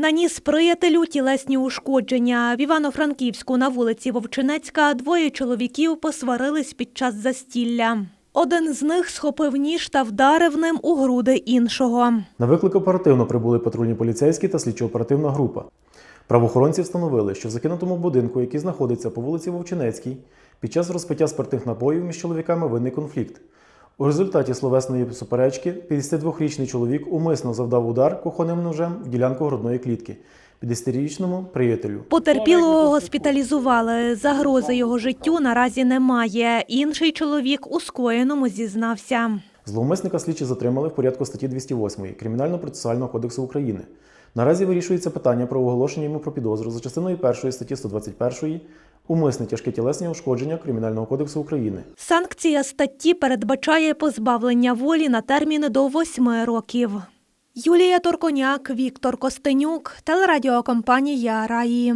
Наніс приятелю тілесні ушкодження. В Івано-Франківську на вулиці Вовчинецька двоє чоловіків посварились під час застілля. Один з них схопив ніж та вдарив ним у груди іншого. На виклик оперативно прибули патрульні поліцейські та слідчо-оперативна група. Правоохоронці встановили, що в закинутому будинку, який знаходиться по вулиці Вовчинецькій, під час розпиття спиртних напоїв між чоловіками виник конфлікт. У результаті словесної суперечки 52-річний чоловік умисно завдав удар кухонним ножем в ділянку грудної клітки 50-річному приятелю. Потерпілого госпіталізували. Загрози його життю наразі немає. Інший чоловік у скоєному зізнався. Зловмисника слідчі затримали в порядку статті 208 Кримінально-процесуального кодексу України. Наразі вирішується питання про оголошення йому про підозру за частиною 1 статті 121 умисне тяжке тілесні ушкодження Кримінального кодексу України. Санкція статті передбачає позбавлення волі на термін до восьми років. Юлія Торконяк, Віктор Костенюк, телерадіокомпанія Раї.